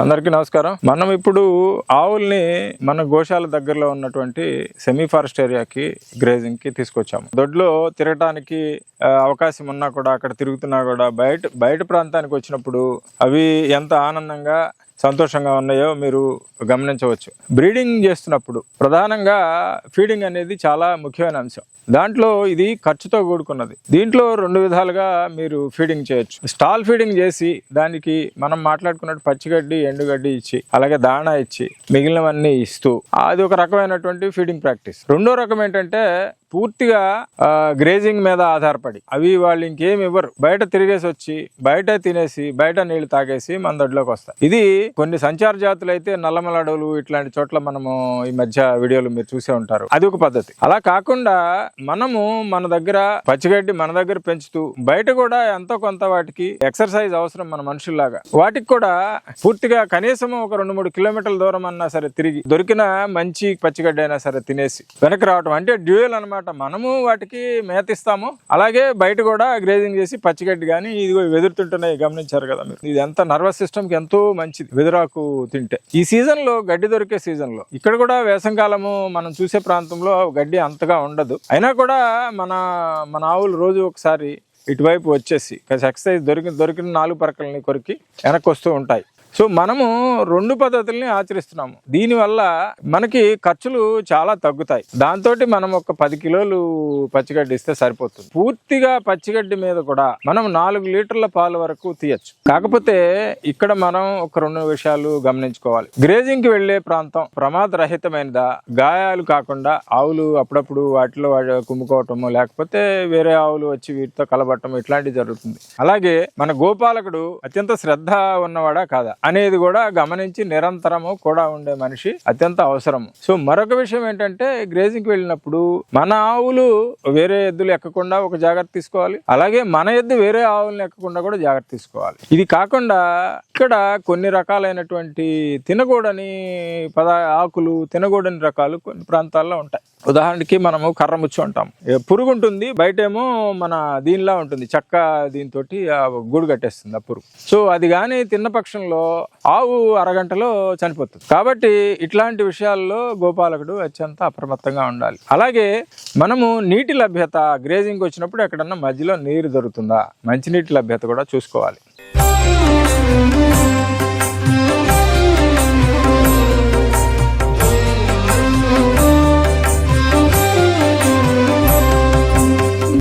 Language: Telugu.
అందరికీ నమస్కారం. మనం ఇప్పుడు ఆవుల్ని మన గోశాల దగ్గరలో ఉన్నటువంటి సెమీ ఫారెస్ట్ ఏరియాకి గ్రేజింగ్కి తీసుకొచ్చాము. దొడ్లో తిరగటానికి అవకాశం ఉన్నా కూడా అక్కడ తిరుగుతున్నా కూడా బయట బయట ప్రాంతానికి వచ్చినప్పుడు అవి ఎంత ఆనందంగా సంతోషంగా ఉన్నాయో మీరు గమనించవచ్చు. బ్రీడింగ్ చేస్తున్నప్పుడు ప్రధానంగా ఫీడింగ్ అనేది చాలా ముఖ్యమైన అంశం. దాంట్లో ఇది ఖర్చుతో కూడుకున్నది. దీంట్లో రెండు విధాలుగా మీరు ఫీడింగ్ చేయొచ్చు. స్టాల్ ఫీడింగ్ చేసి దానికి మనం మాట్లాడుకున్నట్టు పచ్చిగడ్డి ఎండుగడ్డి ఇచ్చి అలాగే దాణా ఇచ్చి మిగిలినవన్నీ ఇస్తూ అది ఒక రకమైనటువంటి ఫీడింగ్ ప్రాక్టీస్. రెండో రకం ఏంటంటే పూర్తిగా గ్రేజింగ్ మీద ఆధారపడి. అవి వాళ్ళు ఇంకేమి ఇవ్వరు. బయట తిరిగేసి వచ్చి బయట తినేసి బయట నీళ్ళు తాగేసి మన దొడ్లోకి వస్తాయి ఇది కొన్ని సంచార జాతులు అయితే నల్లమల అడవులు ఇట్లాంటి చోట్ల మనము ఈ మధ్య వీడియోలు మీరు చూసే ఉంటారు. అది ఒక పద్ధతి. అలా కాకుండా మనము మన దగ్గర పచ్చిగడ్డి మన దగ్గర పెంచుతూ బయట కూడా ఎంతో కొంత వాటికి ఎక్సర్సైజ్ అవసరం మన మనుషుల్లాగా. వాటికి కూడా పూర్తిగా కనీసం ఒక రెండు మూడు కిలోమీటర్ల దూరం అన్నా సరే తిరిగి దొరికిన మంచి పచ్చిగడ్డి అయినా సరే తినేసి వెనక్కి రావటం. అంటే డ్యూయల్ అనమాట అనమాట మనము వాటికి మేతిస్తాము. అలాగే బయట కూడా గ్రేజింగ్ చేసి పచ్చిగడ్డి కానీ ఇదిగో వెదురుతుంటున్నాయి గమనించారు కదా మీరు. ఇది ఎంత నర్వస్ సిస్టమ్కి ఎంతో మంచిది వెదురాకు తింటే. ఈ సీజన్లో గడ్డి దొరికే సీజన్లో ఇక్కడ కూడా వేసంకాలము మనం చూసే ప్రాంతంలో గడ్డి అంతగా ఉండదు. అయినా కూడా మన మన ఆవులు రోజు ఒకసారి ఇటువైపు వచ్చేసి ఎక్సర్సైజ్ దొరికి దొరికిన నాలుగు పరకల్ని కొరికి వెనక్కి వస్తూ ఉంటాయి. సో మనము రెండు పద్ధతుల్ని ఆచరిస్తున్నాము. దీనివల్ల మనకి ఖర్చులు చాలా తగ్గుతాయి. దాంతో మనం ఒక పది కిలోలు పచ్చిగడ్డి ఇస్తే సరిపోతుంది. పూర్తిగా పచ్చిగడ్డి మీద కూడా మనం నాలుగు లీటర్ల పాలు వరకు తీయచ్చు. కాకపోతే ఇక్కడ మనం ఒక రెండు విషయాలు గమనించుకోవాలి. గ్రేజింగ్కి వెళ్ళే ప్రాంతం ప్రమాదరహితమైనదా? గాయాలు కాకుండా ఆవులు అప్పుడప్పుడు వాటిలో కుమ్ముకోవటము లేకపోతే వేరే ఆవులు వచ్చి వీటితో కలబట్టం ఇట్లాంటివి జరుగుతుంది. అలాగే మన గోపాలకుడు అత్యంత శ్రద్ధ ఉన్నవాడా కాదా? అనేది కూడా గమనించి నిరంతరము కూడా ఉండే మనిషి అత్యంత అవసరము. సో మరొక విషయం ఏంటంటే గ్రేజింగ్కి వెళ్ళినప్పుడు మన ఆవులు వేరే ఎద్దులు ఎక్కకుండా ఒక జాగ్రత్త తీసుకోవాలి. అలాగే మన ఎద్దు వేరే ఆవులను ఎక్కకుండా కూడా జాగ్రత్త తీసుకోవాలి. ఇది కాకుండా ఇక్కడ కొన్ని రకాలైనటువంటి తినకూడని పద ఆకులు తినకూడని రకాలు కొన్ని ప్రాంతాల్లో ఉంటాయి. ఉదాహరణకి మనము కర్రముచ్చు అంటాం. పురుగు ఉంటుంది బయటేమో మన దీనిలా ఉంటుంది చెక్క దీంతో గూడు కట్టేస్తుంది ఆ పురుగు. సో అది కానీ తిన్న పక్షంలో ఆవు అరగంటలో చనిపోతుంది. కాబట్టి ఇట్లాంటి విషయాల్లో గోపాలకుడు అత్యంత అప్రమత్తంగా ఉండాలి. అలాగే మనము నీటి లభ్యత గ్రేజింగ్ వచ్చినప్పుడు ఎక్కడన్నా మధ్యలో నీరు దొరుకుతుందా? మంచినీటి లభ్యత కూడా చూసుకోవాలి.